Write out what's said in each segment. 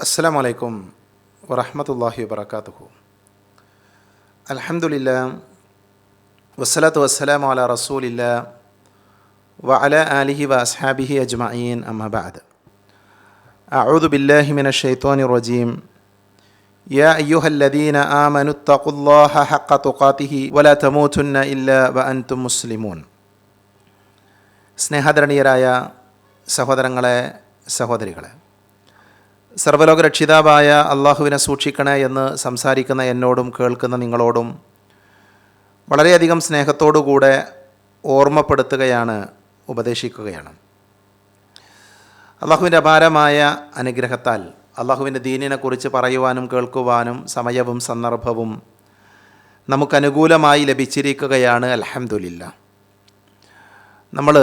അസ്സാം വലൈക്കും വറഹമത്തല്ലാഹി വബർക്കാത്തുഹു അലഹമുല്ല വസ്സലാത്തു വസ്സലാം അല റസൂലില്ല വ അല ആലിഹി വ അസ്ഹാബിഹി അജ്മഈൻ അമ്മബാദ് أعوذ بالله من الشيطان الرجيم يا أيها الذين آمنوا اتقوا الله حق تقاته ولا تموتن إلا وأنتم مسلمون സ്നേഹധരണീയരായ സഹോദരങ്ങളെ സഹോദരികളെ സർവലോക രക്ഷിതാവായ അള്ളാഹുവിനെ സൂക്ഷിക്കണേ എന്ന് സംസാരിക്കുന്ന എന്നോടും കേൾക്കുന്ന നിങ്ങളോടും വളരെയധികം സ്നേഹത്തോടുകൂടെ ഓർമ്മപ്പെടുത്തുകയാണ് ഉപദേശിക്കുകയാണ്. അള്ളാഹുവിന്റെ അപാരമായ അനുഗ്രഹത്താൽ അള്ളാഹുവിന്റെ ദീനിനെക്കുറിച്ച് പറയുവാനും കേൾക്കുവാനും സമയവും സന്ദർഭവും നമുക്കനുകൂലമായി ലഭിച്ചിരിക്കുകയാണ് അലഹമുല്ല നമ്മൾ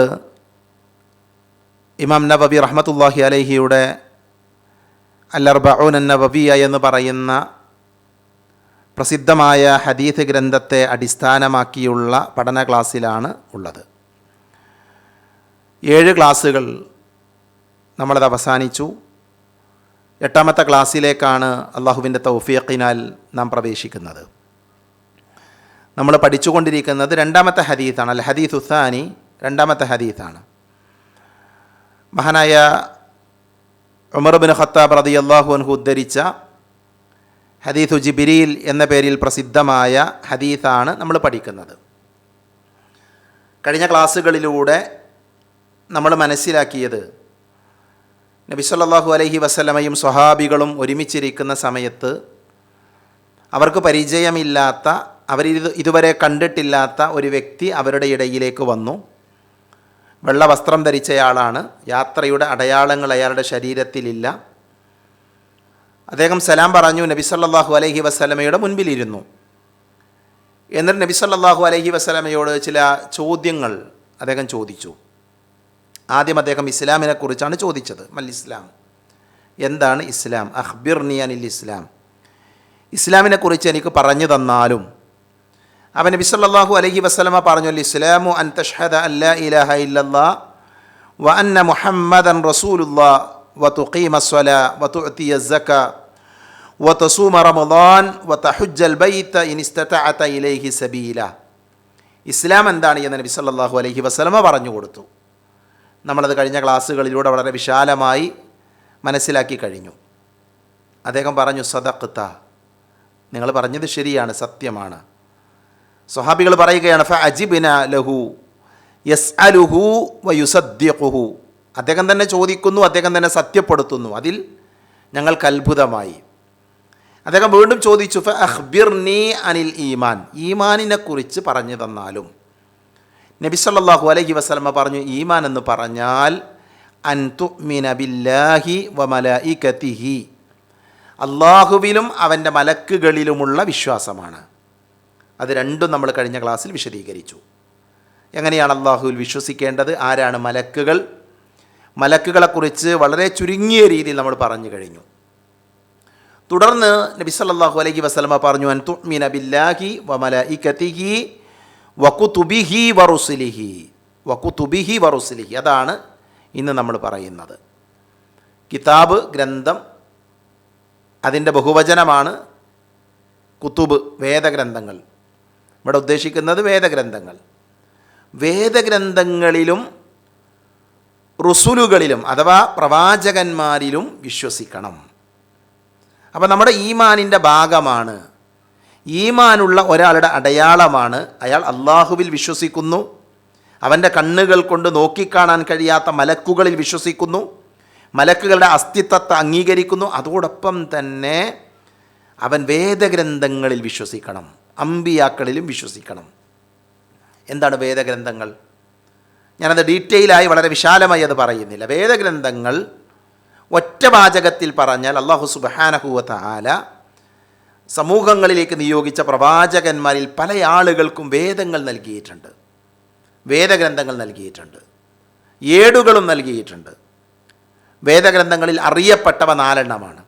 ഇമാം നബബി റഹ്മത്തുല്ലാഹി അലഹിയുടെ അല്ലർബഊൻ നബബിയ എന്ന് പറയുന്ന പ്രസിദ്ധമായ ഹദീഫ് ഗ്രന്ഥത്തെ അടിസ്ഥാനമാക്കിയുള്ള പഠന ക്ലാസ്സിലാണ് ഉള്ളത്. ഏഴ് ക്ലാസ്സുകൾ നമ്മളത് അവസാനിച്ചു. എട്ടാമത്തെ ക്ലാസ്സിലേക്കാണ് അള്ളാഹുവിന്റെ തൗഫീഖിനാൽ നാം പ്രവേശിക്കുന്നത്. നമ്മൾ പഠിച്ചുകൊണ്ടിരിക്കുന്നത് രണ്ടാമത്തെ ഹദീത്താണ് അൽ ഹദീസ് ഉസാനി രണ്ടാമത്തെ ഹദീത്താണ് മഹാനായ ഉമർ ബിൻ ഖത്താബ് റതി അള്ളാഹു അൻഹു ഉദ്ധരിച്ച ഹദീഥു ജിബിരിൽ എന്ന പേരിൽ പ്രസിദ്ധമായ ഹദീസാണ് നമ്മൾ പഠിക്കുന്നത്. കഴിഞ്ഞ ക്ലാസ്സുകളിലൂടെ നമ്മൾ മനസ്സിലാക്കിയത് നബി സല്ലല്ലാഹു അലൈഹി വസല്ലമയും സ്വഹാബികളും ഒരുമിച്ചിരിക്കുന്ന സമയത്ത് അവർക്ക് പരിചയമില്ലാത്ത അവർ ഇതുവരെ കണ്ടിട്ടില്ലാത്ത ഒരു വ്യക്തി അവരുടെ ഇടയിലേക്ക് വന്നു. വെള്ള വസ്ത്രം ധരിച്ചയാളാണ്. യാത്രയുടെ അടയാളങ്ങൾ അയാളുടെ ശരീരത്തിലില്ല. അദ്ദേഹം സലാം പറഞ്ഞു നബി സല്ലല്ലാഹു അലഹി വസ്സലമയുടെ മുൻപിലിരുന്നു. എന്നിട്ട് നബി സല്ലല്ലാഹു അലഹി വസ്സലമയോട് ചില ചോദ്യങ്ങൾ അദ്ദേഹം ചോദിച്ചു. ആദ്യം അദ്ദേഹം ഇസ്ലാമിനെ കുറിച്ചാണ് ചോദിച്ചത്. മൽ ഇസ്ലാം. എന്താണ് ഇസ്ലാം? അഹ്ബിർ നിയാനിൽ ഇസ്ലാം. ഇസ്ലാമിനെക്കുറിച്ച് എനിക്ക് പറഞ്ഞു തന്നാലും അവൻ നബി സല്ലല്ലാഹു അലൈഹി വസല്ലമ പറഞ്ഞു ഇസ്ലാമു അൻ തഷ്ഹദ അല്ലാ ഇലാഹ ഇല്ലല്ലാ വ അന്ന മുഹമ്മദൻ റസൂലുല്ലാ വ തുഖീമ സ്വല വ സക വ റമദാൻ വ തഹുജ്ജൽ ബൈത ഇൻ ഇസ്തതഅത ഇലൈഹി സബീല. ഇസ്ലാം എന്താണ് എന്ന് നബി സല്ലാഹു അലഹി വസ്ലമ പറഞ്ഞു കൊടുത്തു. നമ്മളത് കഴിഞ്ഞ ക്ലാസ്സുകളിലൂടെ വളരെ വിശാലമായി മനസ്സിലാക്കി കഴിഞ്ഞു. അദ്ദേഹം പറഞ്ഞു സദക്ത നിങ്ങൾ പറഞ്ഞത് ശരിയാണ് സത്യമാണ്. സ്വഹാബികൾ പറയുകയാണ് ഫ അജിബിന ലഹു യസ് അലുഹു വയുസദ്യഹു അദ്ദേഹം തന്നെ ചോദിക്കുന്നു അദ്ദേഹം തന്നെ സത്യപ്പെടുത്തുന്നു. അതിൽ ഞങ്ങൾക്ക് അത്ഭുതമായി. അദ്ദേഹം വീണ്ടും ചോദിച്ചു ഫ അഖ്ബിർനി അനിൽ ഈമാൻ. ഈമാനിനെ കുറിച്ച് പറഞ്ഞു തന്നാലും. നബി സല്ലാഹു അലഹി വസ്ലമ പറഞ്ഞു ഈമാൻ എന്ന് പറഞ്ഞാൽ അൻ തുമിന ബില്ലാഹി കത്തിഹി അള്ളാഹുവിലും അവന്റെ മലക്കുകളിലുമുള്ള വിശ്വാസമാണ്. അത് രണ്ടും നമ്മൾ കഴിഞ്ഞ ക്ലാസ്സിൽ വിശദീകരിച്ചു. എങ്ങനെയാണ് അള്ളാഹുവിൽ വിശ്വസിക്കേണ്ടത്? ആരാണ് മലക്കുകൾ? മലക്കുകളെക്കുറിച്ച് വളരെ ചുരുങ്ങിയ രീതിയിൽ നമ്മൾ പറഞ്ഞു കഴിഞ്ഞു. തുടർന്ന് നബി സല്ലാഹു അലൈഹി വസ്ലമ പറഞ്ഞു അൻ തുഅ്മിന ബില്ലാഹി വ മലായികതിഹി വക്കുതുബിഹി വറുസിലിഹി വക്കുതുബിഹി വറുസിലിഹി അതാണ് ഇന്ന് നമ്മൾ പറയുന്നത്. കിതാബ് ഗ്രന്ഥം അതിന്റെ ബഹുവചനമാണ് കുത്തുബ് വേദഗ്രന്ഥങ്ങൾ. ഇവിടെ ഉദ്ദേശിക്കുന്നത് വേദഗ്രന്ഥങ്ങൾ. വേദഗ്രന്ഥങ്ങളിലും റുസുലുകളിലും അഥവാ പ്രവാചകന്മാരിലും വിശ്വസിക്കണം. അപ്പോൾ നമ്മുടെ ഈമാനിന്റെ ഭാഗമാണ്. ഈമാനുള്ള ഒരാളുടെ അടയാളമാണ്. അയാൾ അള്ളാഹുവിൽ വിശ്വസിക്കുന്നു. അവന്റെ കണ്ണുകൾ കൊണ്ട് നോക്കിക്കാണാൻ കഴിയാത്ത മലക്കുകളിൽ വിശ്വസിക്കുന്നു. മലക്കുകളുടെ അസ്തിത്വത്തെ അംഗീകരിക്കുന്നു. അതോടൊപ്പം തന്നെ അവൻ വേദഗ്രന്ഥങ്ങളിൽ വിശ്വസിക്കണം. അമ്പിയാക്കളിലും വിശ്വസിക്കണം. എന്താണ് വേദഗ്രന്ഥങ്ങൾ? ഞാനത് ഡീറ്റെയിലായി വളരെ വിശാലമായി അത് പറയുന്നില്ല. വേദഗ്രന്ഥങ്ങൾ ഒറ്റ വാചകത്തിൽ പറഞ്ഞാൽ അള്ളാഹു സുബാനഹുവ ആല സമൂഹങ്ങളിലേക്ക് നിയോഗിച്ച പ്രവാചകന്മാരിൽ പല ആളുകൾക്കും വേദങ്ങൾ നൽകിയിട്ടുണ്ട്. വേദഗ്രന്ഥങ്ങൾ നൽകിയിട്ടുണ്ട്. ഏടുകളും നൽകിയിട്ടുണ്ട്. വേദഗ്രന്ഥങ്ങളിൽ അറിയപ്പെട്ടവ നാലെണ്ണമാണ്.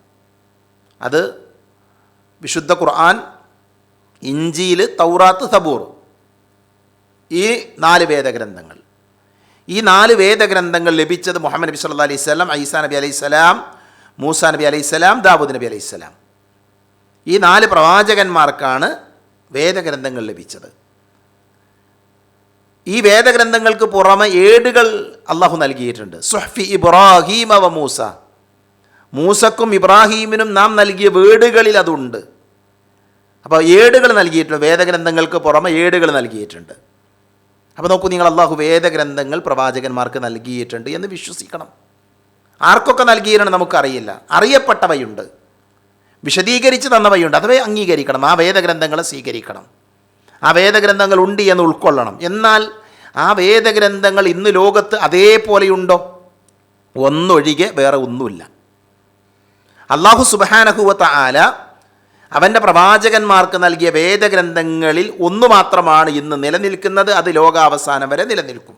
അത് വിശുദ്ധ ഖുർആൻ ഇഞ്ചിയിൽ തൗറാത്ത് സബൂർ. ഈ നാല് വേദഗ്രന്ഥങ്ങൾ. ഈ നാല് വേദഗ്രന്ഥങ്ങൾ ലഭിച്ചത് മുഹമ്മദ് നബി സല്ലാ അലൈഹി സ്വലാം ഐസാ നബി അലൈഹി സ്വലാം മൂസാ നബി അലൈഹി സ്വലാം ദാവൂദ് നബി അലൈഹി സ്വലാം ഈ നാല് പ്രവാചകന്മാർക്കാണ് വേദഗ്രന്ഥങ്ങൾ ലഭിച്ചത്. ഈ വേദഗ്രന്ഥങ്ങൾക്ക് പുറമെ ഏടുകൾ അള്ളാഹു നൽകിയിട്ടുണ്ട്. സുഹ്ഫി ഇബ്രാഹീമ വ മൂസ. മൂസക്കും ഇബ്രാഹീമിനും നാം നൽകിയ വീടുകളിൽ അതുണ്ട്. അപ്പോൾ ഏടുകൾ നൽകിയിട്ടുണ്ട് വേദഗ്രന്ഥങ്ങൾക്ക് പുറമെ ഏടുകൾ നൽകിയിട്ടുണ്ട്. അപ്പോൾ നോക്കൂ നിങ്ങൾ അള്ളാഹു വേദഗ്രന്ഥങ്ങൾ പ്രവാചകന്മാർക്ക് നൽകിയിട്ടുണ്ട് എന്ന് വിശ്വസിക്കണം. ആർക്കൊക്കെ നൽകിയിട്ടുണ്ട് നമുക്കറിയില്ല. അറിയപ്പെട്ടവയുണ്ട്. വിശദീകരിച്ച് തന്നവയുണ്ട്. അതവയെ അംഗീകരിക്കണം. ആ വേദഗ്രന്ഥങ്ങളെ സ്വീകരിക്കണം. ആ വേദഗ്രന്ഥങ്ങൾ ഉണ്ട് എന്ന് ഉൾക്കൊള്ളണം. എന്നാൽ ആ വേദഗ്രന്ഥങ്ങൾ ഇന്ന് ലോകത്ത് അതേപോലെയുണ്ടോ? ഒന്നൊഴികെ വേറെ ഒന്നുമില്ല. അള്ളാഹു സുബാനഹുവത്ത ആല അവന്റെ പ്രവാചകന്മാർക്ക് നൽകിയ വേദഗ്രന്ഥങ്ങളിൽ ഒന്നു മാത്രമാണ് ഇന്ന് നിലനിൽക്കുന്നത്. അത് ലോകാവസാനം വരെ നിലനിൽക്കും.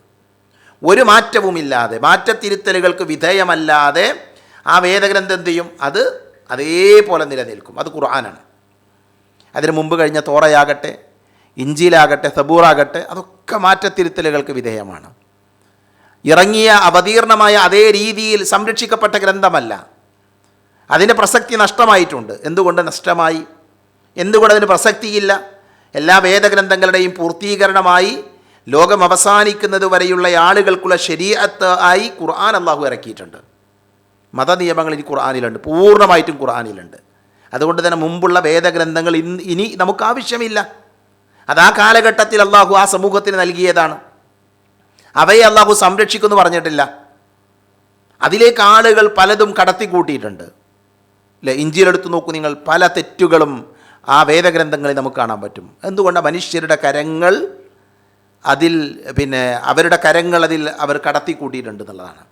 ഒരു മാറ്റവുമില്ലാതെ മാറ്റത്തിരുത്തലുകൾക്ക് വിധേയമല്ലാതെ ആ വേദഗ്രന്ഥം എന്ത് ചെയ്യും? അത് അതേപോലെ നിലനിൽക്കും. അത് ഖുർആനാണ്. അതിന് മുമ്പ് കഴിഞ്ഞ തോറയാകട്ടെ ഇഞ്ചിയിലാകട്ടെ സബൂറാകട്ടെ അതൊക്കെ മാറ്റത്തിരുത്തലുകൾക്ക് വിധേയമാണ്. ഇറങ്ങിയ അവതീർണമായ അതേ രീതിയിൽ സംരക്ഷിക്കപ്പെട്ട ഗ്രന്ഥമല്ല. അതിന്റെ പ്രസക്തി നഷ്ടമായിട്ടുണ്ട്. എന്തുകൊണ്ട് നഷ്ടമായി? എന്തുകൊണ്ട് അതിന് പ്രസക്തിയില്ല? എല്ലാ വേദഗ്രന്ഥങ്ങളുടെയും പൂർത്തീകരണമായി ലോകം അവസാനിക്കുന്നത് വരെയുള്ള ആളുകൾക്കുള്ള ശരീരത്ത് ആയി ഖുർആൻ അള്ളാഹു ഇറക്കിയിട്ടുണ്ട്. മതനിയമങ്ങൾ ഇനി ഖുർആാനിലുണ്ട്. പൂർണമായിട്ടും ഖുർആാനിലുണ്ട്. അതുകൊണ്ട് തന്നെ മുമ്പുള്ള വേദഗ്രന്ഥങ്ങൾ ഇന്ന് ഇനി നമുക്ക് ആവശ്യമില്ല. അത് ആ കാലഘട്ടത്തിൽ അള്ളാഹു ആ സമൂഹത്തിന് നൽകിയതാണ്. അവയെ അള്ളാഹു സംരക്ഷിക്കുമെന്ന് പറഞ്ഞിട്ടില്ല. അതിലേക്ക് ആളുകൾ പലതും കടത്തിക്കൂട്ടിയിട്ടുണ്ട്. അല്ലെ ഇഞ്ചിയിലെടുത്ത് നോക്കൂ നിങ്ങൾ പല തെറ്റുകളും ആ വേദഗ്രന്ഥങ്ങളിൽ നമുക്ക് കാണാൻ പറ്റും. എന്തുകൊണ്ട് മനുഷ്യരുടെ കരങ്ങൾ അതിൽ പിന്നെ അവരുടെ കരങ്ങൾ അതിൽ അവർ കടത്തി കൂട്ടിയിട്ടുണ്ട് എന്നുള്ളതാണ്.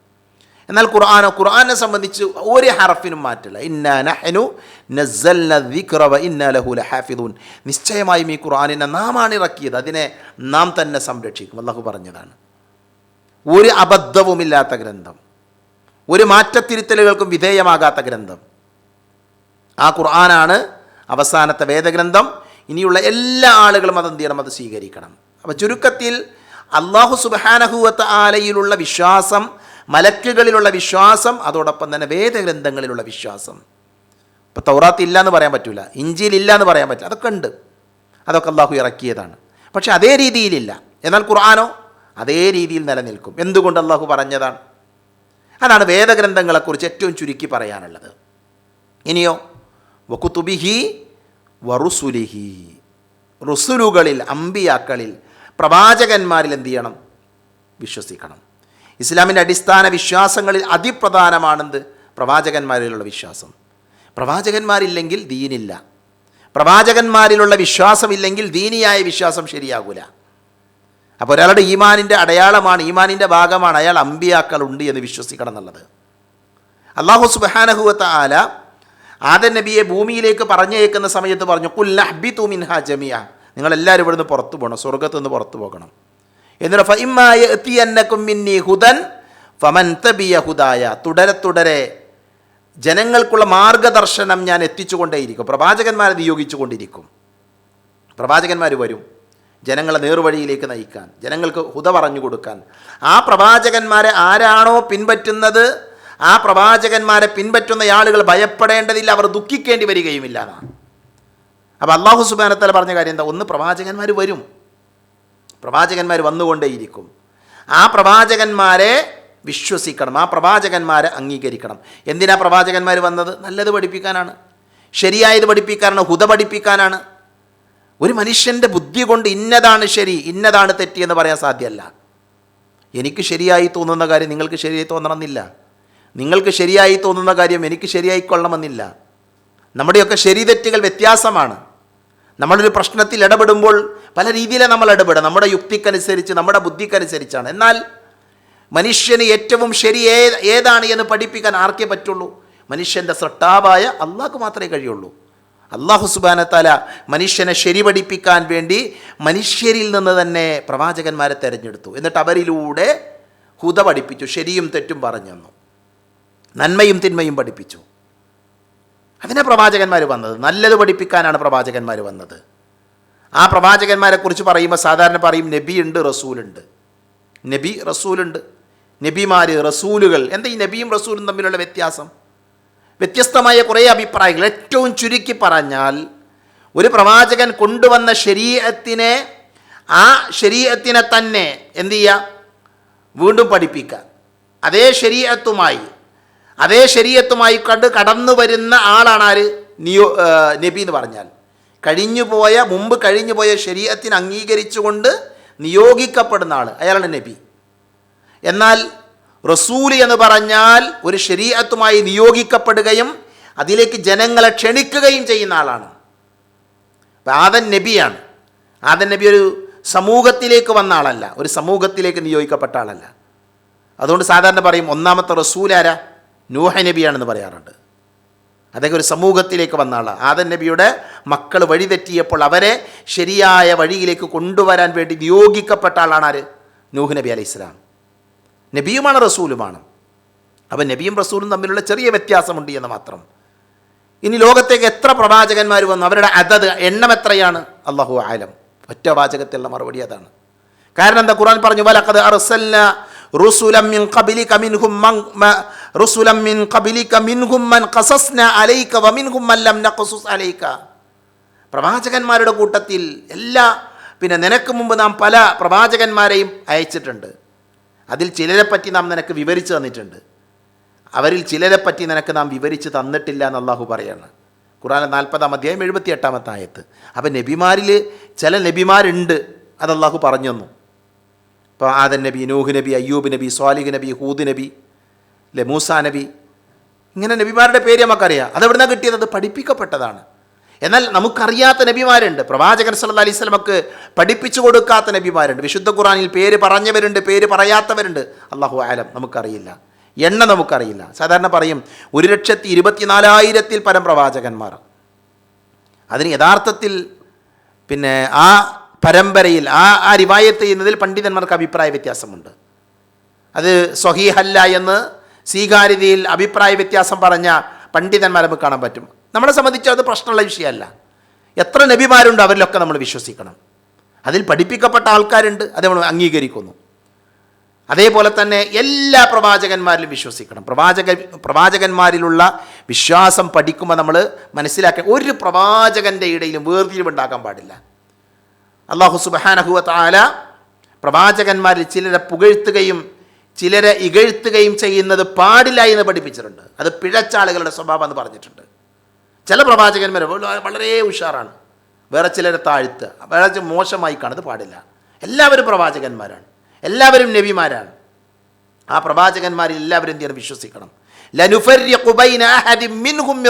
എന്നാൽ ഖുർആാനോ ഖുർആനെ സംബന്ധിച്ച് ഒരു ഹറഫിനും മാറ്റില്ല. ഇന്നാ നഹ്നു നസ്സൽന ദിക്റ വ ഇന്നാ ലഹു ലഹാഫിദൂൻ. നിശ്ചയമായും ഈ ഖുർആാനിനെ നാം ആണ് ഇറക്കിയത്. അതിനെ നാം തന്നെ സംരക്ഷിക്കും. അള്ളാഹു പറഞ്ഞതാണ്. ഒരു അബദ്ധവുമില്ലാത്ത ഗ്രന്ഥം. ഒരു മാറ്റത്തിരുത്തലുകൾക്കും വിധേയമാകാത്ത ഗ്രന്ഥം. ആ ഖുർആനാണ് അവസാനത്തെ വേദഗ്രന്ഥം. ഇനിയുള്ള എല്ലാ ആളുകളും അത് എന്ത് ചെയ്യണം? അത് സ്വീകരിക്കണം. അപ്പോൾ ചുരുക്കത്തിൽ അള്ളാഹു സുബാനഹുവത്ത് ആലയിലുള്ള വിശ്വാസം മലക്കുകളിലുള്ള വിശ്വാസം അതോടൊപ്പം തന്നെ വേദഗ്രന്ഥങ്ങളിലുള്ള വിശ്വാസം. ഇപ്പോൾ തൗറാത്ത് ഇല്ല എന്ന് പറയാൻ പറ്റില്ല ഇഞ്ചിയിൽ ഇല്ല എന്ന് പറയാൻ പറ്റില്ല. അതൊക്കെ ഉണ്ട്. അതൊക്കെ അള്ളാഹു ഇറക്കിയതാണ്. പക്ഷെ അതേ രീതിയിലില്ല. എന്നാൽ ഖുർആാനോ അതേ രീതിയിൽ നിലനിൽക്കും. എന്തുകൊണ്ട് അള്ളാഹു പറഞ്ഞതാണ്? അതാണ് വേദഗ്രന്ഥങ്ങളെക്കുറിച്ച് ഏറ്റവും ചുരുക്കി പറയാനുള്ളത്. ഇനിയോ? വക്കുത്തുബിഹി വറുസുലിഹി റുസുലുകളിൽ അമ്പിയാക്കളിൽ പ്രവാചകന്മാരിൽ എന്ത് ചെയ്യണം? വിശ്വസിക്കണം. ഇസ്ലാമിന്റെ അടിസ്ഥാന വിശ്വാസങ്ങളിൽ അതിപ്രധാനമാണെന്ത്? പ്രവാചകന്മാരിലുള്ള വിശ്വാസം. പ്രവാചകന്മാരില്ലെങ്കിൽ ദീനില്ല. പ്രവാചകന്മാരിലുള്ള വിശ്വാസമില്ലെങ്കിൽ ദീനിയായ വിശ്വാസം ശരിയാകൂല. അപ്പോൾ ഒരാളുടെ ഈമാനിന്റെ അടയാളമാണ് ഈമാനിന്റെ ഭാഗമാണ് അയാൾ അമ്പിയാക്കളുണ്ട് എന്ന് വിശ്വസിക്കണം എന്നുള്ളത്. അള്ളാഹു സുബാനഹുവത്ത ആല ആദൻ നബിയെ ഭൂമിയിലേക്ക് പറഞ്ഞേക്കുന്ന സമയത്ത് പറഞ്ഞു കുല്ലഹ്ബിതു മിൻഹ ജമിയ നിങ്ങളെല്ലാവരും ഇവിടുന്ന് പുറത്തു പോകണം സ്വർഗത്തു നിന്ന് പുറത്തു പോകണം. എന്നിട്ട് ഫൈമായ എത്തിയന്നക്കും മിന്നി ഹുദൻ ഫമൻ തബിയ ഹുദായ. തുടരെ തുടരെ ജനങ്ങൾക്കുള്ള മാർഗദർശനം ഞാൻ എത്തിച്ചുകൊണ്ടേയിരിക്കും. പ്രവാചകന്മാരെ നിയോഗിച്ചുകൊണ്ടിരിക്കും. പ്രവാചകന്മാർ വരും ജനങ്ങളെ നേർവഴിയിലേക്ക് നയിക്കാൻ ജനങ്ങൾക്ക് ഹുദ പറഞ്ഞു കൊടുക്കാൻ. ആ പ്രവാചകന്മാരെ ആരാണോ പിൻപറ്റുന്നത്? ആ പ്രവാചകന്മാരെ പിൻപറ്റുന്ന ആളുകൾ ഭയപ്പെടേണ്ടതില്ല അവർ ദുഃഖിക്കേണ്ടി വരികയുമില്ല എന്നാണ്. അപ്പോൾ അള്ളാഹു സുബാനത്തല പറഞ്ഞ കാര്യം എന്താ? ഒന്ന് പ്രവാചകന്മാർ വരും. പ്രവാചകന്മാർ വന്നുകൊണ്ടേയിരിക്കും. ആ പ്രവാചകന്മാരെ വിശ്വസിക്കണം ആ പ്രവാചകന്മാരെ അംഗീകരിക്കണം. എന്തിനാ പ്രവാചകന്മാർ വന്നത്? നല്ലത് പഠിപ്പിക്കാനാണ്. ശരിയായത് പഠിപ്പിക്കാനാണ് ഹുത പഠിപ്പിക്കാനാണ്. ഒരു മനുഷ്യന്റെ ബുദ്ധി കൊണ്ട് ഇന്നതാണ് ശരി ഇന്നതാണ് തെറ്റി എന്ന് പറയാൻ സാധ്യമല്ല. എനിക്ക് ശരിയായി തോന്നുന്ന കാര്യം നിങ്ങൾക്ക് ശരിയായി തോന്നണമെന്നില്ല. നിങ്ങൾക്ക് ശരിയായി തോന്നുന്ന കാര്യം എനിക്ക് ശരിയായി കൊള്ളണമെന്നില്ല. നമ്മുടെയൊക്കെ ശരി തെറ്റുകൾ വ്യത്യാസമാണ്. നമ്മളൊരു പ്രശ്നത്തിൽ ഇടപെടുമ്പോൾ പല രീതിയിലാണ് നമ്മൾ ഇടപെടുക. നമ്മുടെ യുക്തിക്കനുസരിച്ച് നമ്മുടെ ബുദ്ധിക്കനുസരിച്ചാണ്. എന്നാൽ മനുഷ്യന് ഏറ്റവും ശരി ഏതാണ് എന്ന് പഠിപ്പിക്കാൻ ആർക്കേ പറ്റുള്ളൂ? മനുഷ്യന്റെ സൃഷ്ടാവായ അള്ളാഹ്ക്ക് മാത്രമേ കഴിയുള്ളൂ. അള്ളാഹു സുബാനത്താല മനുഷ്യനെ ശരി പഠിപ്പിക്കാൻ വേണ്ടി മനുഷ്യരിൽ നിന്ന് തന്നെ പ്രവാചകന്മാരെ തിരഞ്ഞെടുത്തു. എന്നിട്ട് അവരിലൂടെ ഹുത പഠിപ്പിച്ചു ശരിയും തെറ്റും പറഞ്ഞു തന്നു. നന്മയും തിന്മയും പഠിപ്പിച്ചു. അതിനെ പ്രവാചകന്മാർ വന്നത്. നല്ലത് പഠിപ്പിക്കാനാണ് പ്രവാചകന്മാർ വന്നത്. ആ പ്രവാചകന്മാരെ കുറിച്ച് പറയുമ്പോൾ സാധാരണ പറയും നബിയുണ്ട് റസൂലുണ്ട്. നബി റസൂലുണ്ട്. നബിമാർ റസൂലുകൾ. എന്താ ഈ നബിയും റസൂലും തമ്മിലുള്ള വ്യത്യാസം? വ്യത്യസ്തമായ കുറേ അഭിപ്രായങ്ങൾ. ഏറ്റവും ചുരുക്കി പറഞ്ഞാൽ ഒരു പ്രവാചകൻ കൊണ്ടുവന്ന ശരീരത്തിനെ ആ ശരീരത്തിനെ തന്നെ എന്തു ചെയ്യുക? വീണ്ടും പഠിപ്പിക്കുക. അതേ ശരീരത്തുമായി അതേ ശരീരത്തുമായി കണ്ട് കടന്നു വരുന്ന ആളാണ് ആര് നിയോ നബി എന്ന് പറഞ്ഞാൽ. കഴിഞ്ഞു പോയ മുമ്പ് കഴിഞ്ഞു പോയ ശരീരത്തിന് അംഗീകരിച്ചുകൊണ്ട് നിയോഗിക്കപ്പെടുന്ന ആൾ അയാളാണ് നബി. എന്നാൽ റസൂൽ എന്ന് പറഞ്ഞാൽ ഒരു ശരീരത്തുമായി നിയോഗിക്കപ്പെടുകയും അതിലേക്ക് ജനങ്ങളെ ക്ഷണിക്കുകയും ചെയ്യുന്ന ആളാണ്. ആദൻ നബിയാണ്. ആദൻ നബി ഒരു സമൂഹത്തിലേക്ക് വന്ന ആളല്ല. ഒരു സമൂഹത്തിലേക്ക് നിയോഗിക്കപ്പെട്ട ആളല്ല. അതുകൊണ്ട് സാധാരണ പറയും ഒന്നാമത്തെ റസൂൽ ആരാ നൂഹ നബിയാണെന്ന് പറയാറുണ്ട്. അദ്ദേഹം ഒരു സമൂഹത്തിലേക്ക് വന്ന ആളാണ് ആദൻ നബിയുടെ മക്കൾ വഴിതെറ്റിയപ്പോൾ അവരെ ശരിയായ വഴിയിലേക്ക് കൊണ്ടുവരാൻ വേണ്ടി നിയോഗിക്കപ്പെട്ട ആളാണ് ആര്? നൂഹ് നബി അലൈഹി ഇസ്ലാം നബിയുമാണ് റസൂലുമാണ്. അപ്പം നബിയും റസൂലും തമ്മിലുള്ള ചെറിയ വ്യത്യാസമുണ്ട് എന്ന് മാത്രം. ഇനി ലോകത്തേക്ക് എത്ര പ്രവാചകന്മാർ വന്നു? അവരുടെ അതത് എണ്ണം എത്രയാണ്? അള്ളാഹു ആലം ഒറ്റ വാചകത്തിലുള്ള മറുപടി അതാണ്. കാരണം എന്താ? ഖുർആൻ പറഞ്ഞു വലഖദ് അർസൽന റുസുലം മിൻ ഖബലിക മിൻഹും മൻ റുസുലം മിൻ ഖബലിക മിൻഹും മൻ ഖസസ്ന അലൈക വമിൻഹും മൻ ലം അലൈക. പ്രവാചകന്മാരുടെ കൂട്ടത്തിൽ എല്ലാ പിന്നെ നിനക്ക് മുമ്പ് നാം പല പ്രവാചകന്മാരെയും അയച്ചിട്ടുണ്ട്. അതിൽ ചിലരെ പറ്റി നാം നിനക്ക് വിവരിച്ചു തന്നിട്ടുണ്ട്. അവരിൽ ചിലരെ പറ്റി നിനക്ക് നാം വിവരിച്ച് തന്നിട്ടില്ല എന്ന് പറയാണ്. ഖുറാൻ നാൽപ്പതാം അധ്യായം എഴുപത്തി എട്ടാമത്തെ ആയത്ത്. അപ്പം നബിമാരിൽ ചില നബിമാരുണ്ട് അത് അള്ളാഹു പറഞ്ഞു തന്നു. ഇപ്പോൾ ആദൻ നബി നൂഹ് നബി അയ്യൂബ് നബി സ്വാലിഹ് നബി ഹൂദ് നബി അല്ലെ മൂസ നബി. ഇങ്ങനെ നബിമാരുടെ പേര് നമുക്കറിയാം. അതെവിടുന്ന കിട്ടിയത്? അത് പഠിപ്പിക്കപ്പെട്ടതാണ്. എന്നാൽ നമുക്കറിയാത്ത നബിമാരുണ്ട്. പ്രവാചകൻ സല്ല അലൈഹി സ്വലമക്ക് പഠിപ്പിച്ചു കൊടുക്കാത്ത നബിമാരുണ്ട്. വിശുദ്ധ ഖുറാനിൽ പേര് പറഞ്ഞവരുണ്ട് പേര് പറയാത്തവരുണ്ട്. അള്ളാഹു ആലം നമുക്കറിയില്ല. എണ്ണ നമുക്കറിയില്ല. സാധാരണ പറയും ഒരു ലക്ഷത്തി ഇരുപത്തിനാലായിരത്തിൽ പരം പ്രവാചകന്മാർ. അതിന് യഥാർത്ഥത്തിൽ പിന്നെ ആ പരമ്പരയിൽ ആ ആ റിവായത്ത് ചെയ്യുന്നതിൽ പണ്ഡിതന്മാർക്ക് അഭിപ്രായ വ്യത്യാസമുണ്ട്. അത് സ്വഹീഹല്ല എന്ന് സ്വീകാര്യതയിൽ അഭിപ്രായ വ്യത്യാസം പറഞ്ഞ പണ്ഡിതന്മാരെ നമുക്ക് കാണാൻ പറ്റും. നമ്മളെ സംബന്ധിച്ച് അത് പ്രശ്നമുള്ള വിഷയമല്ല. എത്ര നബിമാരുണ്ട് അവരിലൊക്കെ നമ്മൾ വിശ്വസിക്കണം. അതിൽ പഠിപ്പിക്കപ്പെട്ട ആൾക്കാരുണ്ട് അത് നമ്മൾ അംഗീകരിക്കുന്നു. അതേപോലെ തന്നെ എല്ലാ പ്രവാചകന്മാരിലും വിശ്വസിക്കണം. പ്രവാചക പ്രവാചകന്മാരിലുള്ള വിശ്വാസം പഠിക്കുമ്പോൾ നമ്മൾ മനസ്സിലാക്കുക ഒരു പ്രവാചകന്റെ ഇടയിലും വേർതിരിവുണ്ടാക്കാൻ പാടില്ല. അള്ളാഹു സുബാനഹുവ താല പ്രവാചകന്മാരിൽ ചിലരെ പുകഴ്ത്തുകയും ചിലരെ ഇകഴ്ത്തുകയും ചെയ്യുന്നത് പാടില്ല എന്ന് പഠിപ്പിച്ചിട്ടുണ്ട്. അത് പിഴച്ചാളുകളുടെ സ്വഭാവം എന്ന് പറഞ്ഞിട്ടുണ്ട്. ചില പ്രവാചകന്മാർ വളരെ ഉഷാറാണ്. വേറെ ചിലരെ താഴ്ത്തുക. വേറെ മോശമായി കാണുന്നത് പാടില്ല. എല്ലാവരും പ്രവാചകന്മാരാണ്. എല്ലാവരും നബിമാരാണ്. ആ പ്രവാചകന്മാരിൽ എല്ലാവരും എന്ത് ചെയ്യണം? വിശ്വസിക്കണം. ലനുഫര്യ കുബൈന അഹദിൻ മിൻഹും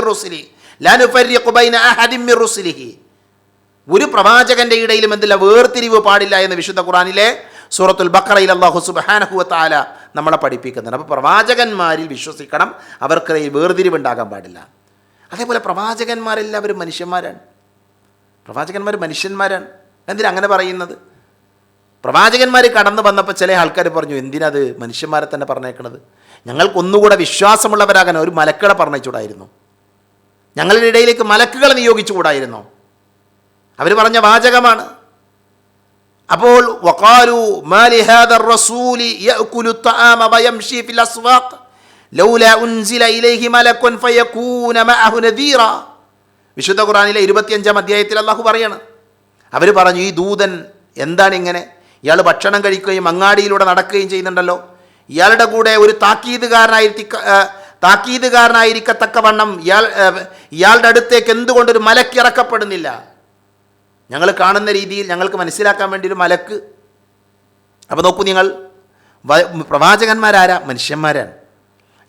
ലനുഫര്യ കുബൈന ഹരിമിറുസിലിഹി ഒരു പ്രവാചകന്റെ ഇടയിലും എന്തില്ല വേർതിരിവ് പാടില്ല എന്ന് വിശുദ്ധ ഖുറാനിലെ സൂറത്തുൽ ബക്കറയിൽ അള്ളാഹു സുബാനഹുവ താല നമ്മളെ പഠിപ്പിക്കുന്നുണ്ട്. അപ്പോൾ പ്രവാചകന്മാരിൽ വിശ്വസിക്കണം അവർക്കിടയിൽ വേർതിരിവ് ഉണ്ടാകാൻ പാടില്ല. അതേപോലെ പ്രവാചകന്മാരെല്ലാവരും മനുഷ്യന്മാരാണ്. പ്രവാചകന്മാർ മനുഷ്യന്മാരാണ്. എന്തിനാ അങ്ങനെ പറയുന്നത്? പ്രവാചകന്മാർ കടന്നു വന്നപ്പോൾ ചില ആൾക്കാർ പറഞ്ഞു എന്തിനത് മനുഷ്യന്മാരെ തന്നെ പറഞ്ഞേക്കണത്? ഞങ്ങൾക്കൊന്നുകൂടെ വിശ്വാസമുള്ളവരാകാൻ ഒരു മലക്കളെ പറഞ്ഞുകൂടായിരുന്നു. ഞങ്ങളുടെ ഇടയിലേക്ക് മലക്കുകളെ നിയോഗിച്ചുകൂടായിരുന്നോ. അവർ പറഞ്ഞ വാചകമാണ് അപ്പോൾ വഖാലു മാ ലിഹാദർ റസൂലി യഅകുലു الطعام ويمشي في الاسواق ലൗലാ ഉൻസില ഇലൈഹി മലക്കുൻ ഫയകൂന മഅഹു നദീറ വിശുദ്ധ ഖുർആനിലെ ഇരുപത്തിയഞ്ചാം അധ്യായത്തിൽ അള്ളാഹു പറയാണ് അവർ പറഞ്ഞു ഈ ദൂതൻ എന്താണ് ഇങ്ങനെ ഇയാൾ ഭക്ഷണം കഴിക്കുകയും അങ്ങാടിയിലൂടെ നടക്കുകയും ചെയ്യുന്നുണ്ടല്ലോ ഇയാളുടെ കൂടെ ഒരു താക്കീതുകാരനായിരിക്ക ആ, താക്കീതുകാരനായിരിക്കത്തക്കവണ്ണം ഇയാൾ ആ, ഇയാളുടെ അടുത്തേക്ക് എന്തുകൊണ്ടൊരു മലക്കിറക്കപ്പെടുന്നില്ല ഞങ്ങൾ കാണുന്ന രീതിയിൽ ഞങ്ങൾക്ക് മനസ്സിലാക്കാൻ വേണ്ടി ഒരു മലക്ക്. അപ്പോൾ നോക്കൂ നിങ്ങൾ പ്രവാചകന്മാരാരാ? മനുഷ്യന്മാരാണ്.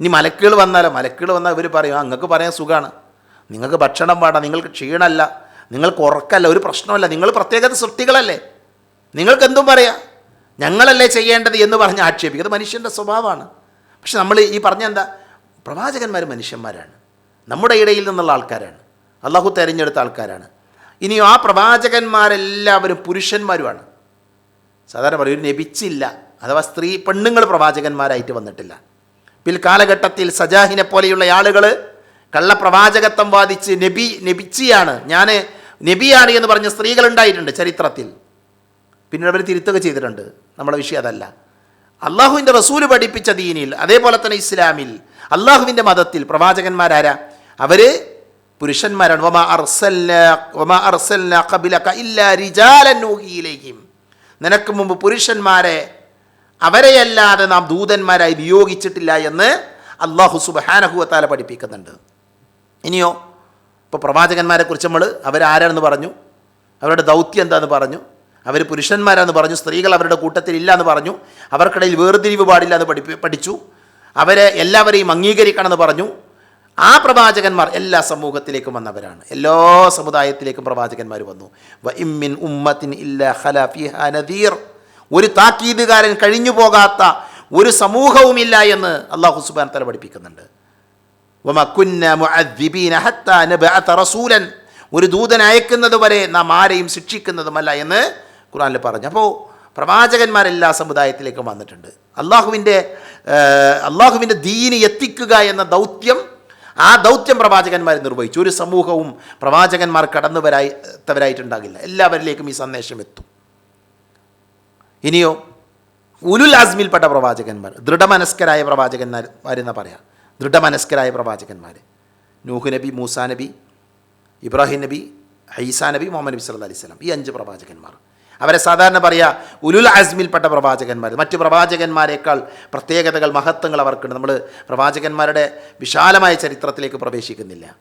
ഇനി മലക്കുകൾ വന്നാലോ? മലക്കുകൾ വന്നാൽ ഇവർ പറയും അങ്ങക്ക് പറയാൻ സുഖമാണ് നിങ്ങൾക്ക് ഭക്ഷണം വേണ്ട നിങ്ങൾക്ക് ക്ഷീണമല്ല നിങ്ങൾക്ക് ഉറക്കല്ല ഒരു പ്രശ്നമല്ല നിങ്ങൾ പ്രത്യേകത സൃഷ്ടികളല്ലേ? നിങ്ങൾക്ക് എന്തും പറയാം. ഞങ്ങളല്ലേ ചെയ്യേണ്ടത് എന്ന് പറഞ്ഞ് ആക്ഷേപിക്കും. അത് മനുഷ്യന്റെ സ്വഭാവമാണ്. പക്ഷെ നമ്മൾ ഈ പറഞ്ഞ എന്താ? പ്രവാചകന്മാർ മനുഷ്യന്മാരാണ്. നമ്മുടെ ഇടയിൽ നിന്നുള്ള ആൾക്കാരാണ്. അള്ളാഹു തിരഞ്ഞെടുത്ത ആൾക്കാരാണ്. ഇനിയും ആ പ്രവാചകന്മാരെല്ലാവരും പുരുഷന്മാരുമാണ്. സാധാരണ പറയും ഒരു അഥവാ സ്ത്രീ പെണ്ണുങ്ങൾ പ്രവാചകന്മാരായിട്ട് വന്നിട്ടില്ല. പിൽക്കാലഘട്ടത്തിൽ സജാഹിനെ പോലെയുള്ള ആളുകൾ കള്ളപ്രവാചകത്വം വാദിച്ച് നബി നബിച്ചിയാണ്. ഞാൻ നബിയാണ് എന്ന് പറഞ്ഞ സ്ത്രീകൾ ഉണ്ടായിട്ടുണ്ട് ചരിത്രത്തിൽ. പിന്നീട് അവർ തിരുത്തുക ചെയ്തിട്ടുണ്ട്. നമ്മുടെ വിഷയം അതല്ല. അള്ളാഹുവിന്റെ റസൂൽ പഠിപ്പിച്ച ദീനിൽ അതേപോലെ തന്നെ ഇസ്ലാമിൽ അള്ളാഹുവിന്റെ മതത്തിൽ പ്രവാചകന്മാരാരാ? അവർ പുരുഷന്മാരാണ്. വമാ വമാ നിനക്ക് മുമ്പ് പുരുഷന്മാരെ അവരെയല്ലാതെ നാം ദൂതന്മാരായി നിയോഗിച്ചിട്ടില്ല എന്ന് അള്ളാഹു സുബഹാനഹുവത്താല പഠിപ്പിക്കുന്നുണ്ട്. ഇനിയോ ഇപ്പോൾ പ്രവാചകന്മാരെ കുറിച്ച് നമ്മൾ അവരാരാണെന്ന് പറഞ്ഞു അവരുടെ ദൗത്യം എന്താണെന്ന് പറഞ്ഞു അവർ പുരുഷന്മാരാന്ന് പറഞ്ഞു സ്ത്രീകൾ അവരുടെ കൂട്ടത്തിൽ ഇല്ല എന്ന് പറഞ്ഞു അവർക്കിടയിൽ വേർതിരിവ് പാടില്ല എന്ന് പഠിപ്പി പഠിച്ചു അവരെ എല്ലാവരെയും അംഗീകരിക്കണമെന്ന് പറഞ്ഞു ആ പ്രവാചകന്മാർ എല്ലാ സമൂഹത്തിലേക്കും വന്നവരാണ്. എല്ലാ സമുദായത്തിലേക്കും പ്രവാചകന്മാർ വന്നു. വ ഇമ്മിൻ ഉമ്മത്തിൻ ഇല്ല ഖല ഫിഹാ നദീർ. ഒരു താക്കീതുകാരൻ കഴിഞ്ഞു പോകാത്ത ഒരു സമൂഹവുമില്ല എന്ന് അള്ളാഹു സുബാൻ തല പഠിപ്പിക്കുന്നുണ്ട്. റസൂലൻ. ഒരു ദൂതൻ അയക്കുന്നത് വരെ നാം ആരെയും ശിക്ഷിക്കുന്നതുമല്ല എന്ന് ഖുറാനിൽ പറഞ്ഞു. അപ്പോൾ പ്രവാചകന്മാരെല്ലാ സമുദായത്തിലേക്കും വന്നിട്ടുണ്ട്. അള്ളാഹുവിന്റെ അള്ളാഹുവിന്റെ ദീന് എത്തിക്കുക എന്ന ദൗത്യം ആ ദൗത്യം പ്രവാചകന്മാർ നിർവഹിച്ചു. ഒരു സമൂഹവും പ്രവാചകന്മാർ കടന്നു വരായി ത്തവരായിട്ടുണ്ടാകില്ല എല്ലാവരിലേക്കും ഈ സന്ദേശം എത്തും. ഇനിയോ ഉലുൽ അസ്മിൽപ്പെട്ട പ്രവാചകന്മാർ ദൃഢമനസ്കരായ പ്രവാചകന്മാർ എന്ന് പറയാം? ദൃഢമനസ്കരായ പ്രവാചകന്മാർ നൂഹ് നബി മൂസാ നബി ഇബ്രാഹിം നബി ഹൈസാ നബി മുഹമ്മദ് നബി സല്ല അലൈഹി ഈ അഞ്ച് പ്രവാചകന്മാർ. അവരെ സാധാരണ പറയുക ഉലുൽ അസ്മിൽപ്പെട്ട പ്രവാചകന്മാർ. മറ്റു പ്രവാചകന്മാരെക്കാൾ പ്രത്യേകതകൾ മഹത്വങ്ങൾ അവർക്കുണ്ട്. നമ്മൾ പ്രവാചകന്മാരുടെ വിശാലമായ ചരിത്രത്തിലേക്ക് പ്രവേശിക്കുന്നില്ല.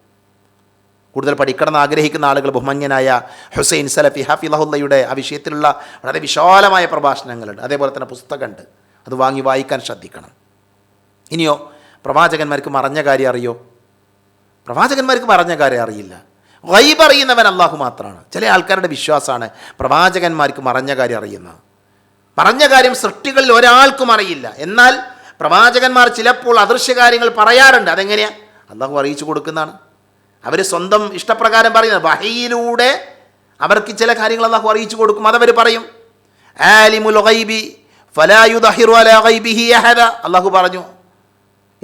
കൂടുതൽ പഠിക്കണമെന്ന് ആഗ്രഹിക്കുന്ന ആളുകൾ ബഹുമന്യനായ ഹുസൈൻ സലഫി ഹഫിലഹുല്ലയുടെ ആ വിഷയത്തിലുള്ള വളരെ വിശാലമായ പ്രഭാഷണങ്ങളുണ്ട്. അതേപോലെ തന്നെ പുസ്തകമുണ്ട്. അത് വാങ്ങി വായിക്കാൻ ശ്രദ്ധിക്കണം. ഇനിയോ പ്രവാചകന്മാർക്ക് മറഞ്ഞ കാര്യം അറിയോ? പ്രവാചകന്മാർക്ക് മറഞ്ഞ കാര്യം അറിയില്ല. വൈബ് അറിയുന്നവൻ അള്ളാഹു മാത്രമാണ് ചില ആൾക്കാരുടെ വിശ്വാസമാണ് പ്രവാചകന്മാർക്ക് മറഞ്ഞ കാര്യം അറിയുന്നത്. പറഞ്ഞ കാര്യം സൃഷ്ടികളിൽ ഒരാൾക്കും അറിയില്ല. എന്നാൽ പ്രവാചകന്മാർ ചിലപ്പോൾ അദൃശ്യ കാര്യങ്ങൾ പറയാറുണ്ട്. അതെങ്ങനെയാണ് അള്ളാഹു അറിയിച്ചു കൊടുക്കുന്നതാണ്. അവർ സ്വന്തം ഇഷ്ടപ്രകാരം പറയുന്നത്. വഹയിലൂടെ അവർക്ക് ചില കാര്യങ്ങൾ അള്ളാഹു അറിയിച്ചു കൊടുക്കും. അതവർ പറയും. ആലിമുൽ ഗൈബി ഫലായുദഹിറു അലാ ഗൈബിഹി അഹദ. അള്ളാഹു പറഞ്ഞു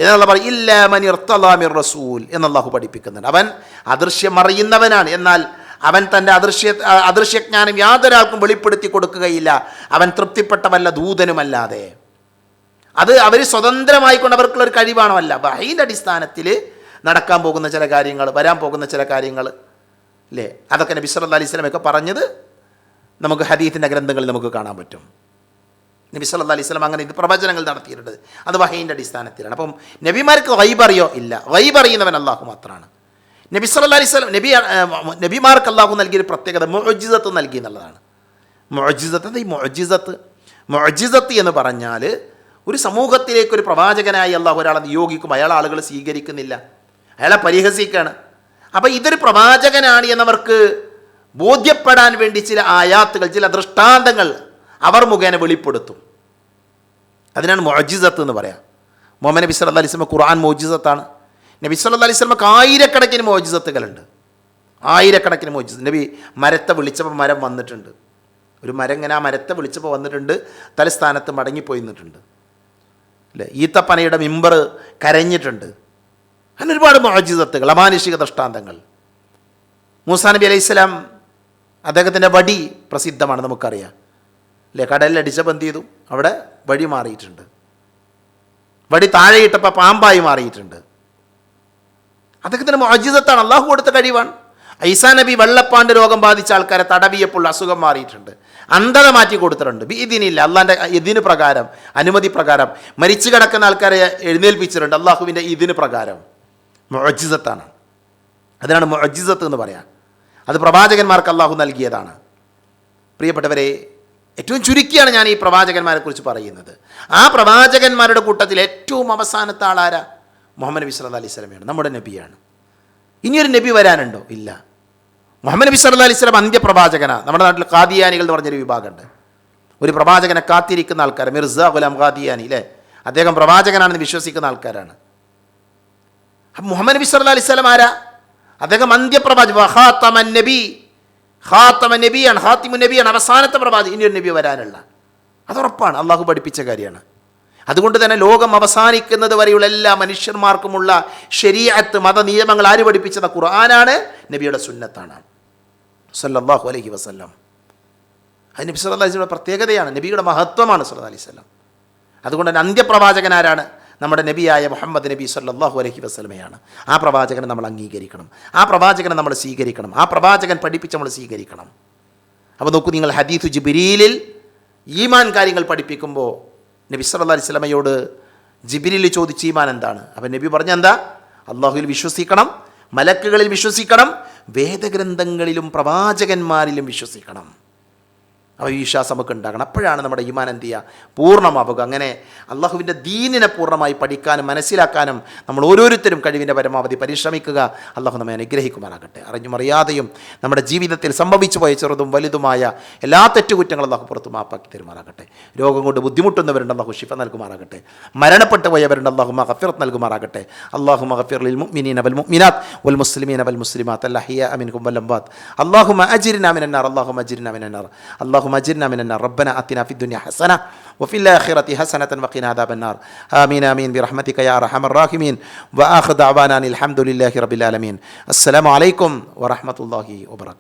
എന്നുള്ള പറയും ഇല്ല മനി ഇർത്തലാമിർ റസൂൽ എന്നല്ലാഹു പഠിപ്പിക്കുന്നുണ്ട്. അവൻ അദൃശ്യം അറിയുന്നവനാണ്. എന്നാൽ അവൻ തന്റെ അദൃശ്യ അദൃശ്യജ്ഞാനം യാതൊരാൾക്കും വെളിപ്പെടുത്തി കൊടുക്കുകയില്ല. അവൻ തൃപ്തിപ്പെട്ടവല്ല ദൂതനുമല്ലാതെ. അത് അവർ സ്വതന്ത്രമായിക്കൊണ്ട് അവർക്കുള്ള ഒരു കഴിവാണോ അല്ല അതിന്റെ അടിസ്ഥാനത്തിൽ നടക്കാൻ പോകുന്ന ചില കാര്യങ്ങൾ വരാൻ പോകുന്ന ചില കാര്യങ്ങൾ അല്ലേ അതൊക്കെ നബി സല്ലല്ലാഹു അലൈഹി സ്വലമൊക്കെ പറഞ്ഞത് നമുക്ക് ഹദീത്തിന്റെ ഗ്രന്ഥങ്ങളിൽ നമുക്ക് കാണാൻ പറ്റും. നബി സല്ലാ അലൈഹി സ്വലം അങ്ങനെ ഇത് പ്രവചനങ്ങൾ നടത്തിയിട്ടുണ്ട്. അത് വഹീന്റെ അടിസ്ഥാനത്തിലാണ്. അപ്പം നബിമാർക്ക് വൈബ് അറിയോ? ഇല്ല. വൈബ് അറിയുന്നവൻ അള്ളാഹു മാത്രമാണ്. നബി സല്ലാ അലൈഹി സ്വലം നബി നബിമാർക്ക് അള്ളാഹു നൽകിയൊരു പ്രത്യേകത മൊജിസത്ത് നൽകി എന്നുള്ളതാണ്. മൊജിസത്ത് ഈ മൊജിസത്ത് മൊജിസത്ത് എന്ന് പറഞ്ഞാൽ ഒരു സമൂഹത്തിലേക്ക് ഒരു പ്രവാചകനായി അള്ളാഹു ഒരാളെ നിയോഗിക്കും അയാൾ ആളുകൾ സ്വീകരിക്കുന്നില്ല. അയാളെ പരിഹസിക്കുകയാണ് അപ്പോൾ ഇതൊരു പ്രവാചകനാണ് എന്നവർക്ക് ബോധ്യപ്പെടാൻ വേണ്ടി ചില ആയാത്തുകൾ ചില ദൃഷ്ടാന്തങ്ങൾ അവർ മുഖേന വെളിപ്പെടുത്തും. അതിനാണ് മൊജിസത്ത് എന്ന് പറയാം. മുഹമ്മദ് നബി സല്ലല്ലാഹു അലൈഹി വസല്ലം ഖുർആൻ മോജിസത്താണ് നബി സല്ലല്ലാഹു അലൈഹി വസല്ലമക്ക് ആയിരക്കണക്കിന് മോജിസത്തുകളുണ്ട് ആയിരക്കണക്കിന് മോജിസ് നബി മരത്തെ വിളിച്ചപ്പോൾ മരം വന്നിട്ടുണ്ട്. ഒരു മരം ഇങ്ങനെ ആ മരത്തെ വിളിച്ചപ്പോൾ വന്നിട്ടുണ്ട്. തലസ്ഥാനത്ത് മടങ്ങിപ്പോയി നിന്നിട്ടുണ്ട്. അല്ലേ? ഈത്തപ്പനയുടെ മിമ്പർ കരഞ്ഞിട്ടുണ്ട്. അങ്ങനെ ഒരുപാട് മോജിസത്തുകൾ അമാനുഷിക ദൃഷ്ടാന്തങ്ങൾ. മൂസാ നബി അലൈഹി സ്വലാം അദ്ദേഹത്തിന്റെ വടി പ്രസിദ്ധമാണ് നമുക്കറിയാം. അല്ലേ? കടലിൽ അടിച്ചപ്പോൾ എന്ത് ചെയ്തു? അവിടെ വഴി മാറിയിട്ടുണ്ട്. വടി താഴെയിട്ടപ്പോൾ പാമ്പായി മാറിയിട്ടുണ്ട്. അതൊക്കെ തന്നെ മോജിതത്താണ് അള്ളാഹു കൊടുത്ത കഴിവാണ്. ഐസാ നബി വെള്ളപ്പാണ്ട് രോഗം ബാധിച്ച ആൾക്കാരെ തടവിയപ്പോൾ അസുഖം മാറിയിട്ടുണ്ട്. അന്ധത മാറ്റി കൊടുത്തിട്ടുണ്ട്. ഇതിനില്ല അള്ളാന്റെ ഇതിന് പ്രകാരം അനുമതി പ്രകാരം മരിച്ചു കിടക്കുന്ന ആൾക്കാരെ എഴുന്നേൽപ്പിച്ചിട്ടുണ്ട് അള്ളാഹുവിന്റെ ഇതിന് പ്രകാരം. മൊജിസത്താണ്. അതിനാണ് മൊജിസത്ത് എന്ന് പറയാം അത് പ്രവാചകന്മാർക്ക് അള്ളാഹു നൽകിയതാണ്. പ്രിയപ്പെട്ടവരെ ഏറ്റവും ചുരുക്കിയാണ് ഞാൻ ഈ പ്രവാചകന്മാരെ കുറിച്ച് പറയുന്നത്. ആ പ്രവാചകന്മാരുടെ കൂട്ടത്തിൽ ഏറ്റവും അവസാനത്തെ ആളാരാ മുഹമ്മദ് നബി സല്ലാ അലൈഹി സ്വലമയാണ് നമ്മുടെ നബിയാണ്. ഇനിയൊരു നബി വരാനുണ്ടോ? ഇല്ല. മുഹമ്മദ് നബി സല്ലാ അലൈഹി സ്വലം അന്ത്യപ്രവാചകനാണ് നമ്മുടെ നാട്ടിൽ ഖാദിയാനികൾ എന്ന് പറഞ്ഞൊരു വിഭാഗമുണ്ട്. ഒരു പ്രവാചകനെ കാത്തിരിക്കുന്ന ആൾക്കാർ മിർസ ഗുലാം ഖാദിയാനി അല്ലേ അദ്ദേഹം പ്രവാചകനാണെന്ന് വിശ്വസിക്കുന്ന ആൾക്കാരാണ്. മുഹമ്മദ് നബി സല്ലാ അലൈഹി സ്വലം ആരാ? അദ്ദേഹം അന്ത്യപ്രവാചക നബി. ഖാത്തമ നബിയാണ് ഹാത്തിമു നബിയാണ് അവസാനത്തെ പ്രവാചകൻ ഇനിയൊരു നബി വരാനുള്ള. അതുറപ്പാണ് അള്ളാഹു പഠിപ്പിച്ച കാര്യമാണ്. അതുകൊണ്ട് തന്നെ ലോകം അവസാനിക്കുന്നത് വരെയുള്ള എല്ലാ മനുഷ്യന്മാർക്കുമുള്ള ശരീഅത്ത് മത നിയമങ്ങൾ ആര് പഠിപ്പിച്ചത്? ഖുർആനാണ് നബിയുടെ സുന്നത്താണ്. സല്ലല്ലാഹു അലൈഹി വസല്ലം. അത് നബി അലൈഹി വസല്ലം പ്രത്യേകതയാണ് നബിയുടെ മഹത്വമാണ് സല്ലല്ലാഹു അലൈഹി വസല്ലം. അതുകൊണ്ട് തന്നെ അന്ത്യപ്രവാചകൻ ആരാണ്? നമ്മുടെ നബിയായ മുഹമ്മദ് നബി സല്ലാഹു അലഹി വസ്ലമയാണ് ആ പ്രവാചകനെ നമ്മൾ അംഗീകരിക്കണം. ആ പ്രവാചകനെ നമ്മൾ സ്വീകരിക്കണം. ആ പ്രവാചകൻ പഠിപ്പിച്ച് നമ്മൾ സ്വീകരിക്കണം. അപ്പോൾ നോക്കൂ നിങ്ങൾ ഹദീഫു ജിബിരിയിലിൽ ഈമാൻ കാര്യങ്ങൾ പഠിപ്പിക്കുമ്പോൾ നബി സല്ലാ അലൈഹി വസല്ലമയോട് ജിബിരിൽ ചോദിച്ച ഈമാൻ എന്താണ്? അപ്പം നബി പറഞ്ഞ എന്താ? അള്ളാഹുവിൽ വിശ്വസിക്കണം മലക്കുകളിൽ വിശ്വസിക്കണം വേദഗ്രന്ഥങ്ങളിലും പ്രവാചകന്മാരിലും വിശ്വസിക്കണം. അപ്പോൾ ഈ വിശ്വാസം നമുക്ക് ഉണ്ടാകണം. അപ്പോഴാണ് നമ്മുടെ ഈമാൻ എന്ത് ചെയ്യുക? പൂർണമാവുക. അങ്ങനെ അള്ളാഹുവിന്റെ ദീനിനെ പൂർണമായി പഠിക്കാനും മനസ്സിലാക്കാനും നമ്മൾ ഓരോരുത്തരും കഴിവിന്റെ പരമാവധി പരിശ്രമിക്കുക. അള്ളാഹു നമ്മെ അനുഗ്രഹിക്കുമാറാകട്ടെ. അറിഞ്ഞുമറിയാതെയും നമ്മുടെ ജീവിതത്തിൽ സംഭവിച്ചു പോയ ചെറുതും വലുതുമായ എല്ലാ തെറ്റുകുറ്റങ്ങളും അള്ളാഹു പുറത്ത് മാപ്പാക്കി തരുമാറാകട്ടെ. രോഗം കൊണ്ട് ബുദ്ധിമുട്ടുന്നവരുണ്ട് അള്ളാഹു ഷിഫ നൽകുമാറാകട്ടെ. മരണപ്പെട്ടു പോയവരുണ്ട് അള്ളാഹു മഹഫിറത്ത് നൽകുമാറാകട്ടെ. അള്ളാഹു മഹഫിറിൽ മുഅ്മിനീന വൽ മുഅ്മിനാത്ത് വൽ മുസ്ലിമീന വൽ മുസ്ലിമാത്ത് അല്ലാഹിയ അമിൻ വൽ അംബാത്ത് അള്ളാഹു അജിരിന എന്നാർ അള്ളാഹു അജിരിന എന്നാർ അള്ളാഹു അജിരിന എന്നാർ റബ്ബന അത്തിന ഫിദ്ദുനിയ ഹസന വഫിൽ ആഖിറതി ഹസനതൻ وقنا عذاب النار. آمين آمين. برحمتك يا أرحم الراحمين. وآخر دعوانا الحمد لله رب العالمين. السلام عليكم ورحمة الله وبركاته.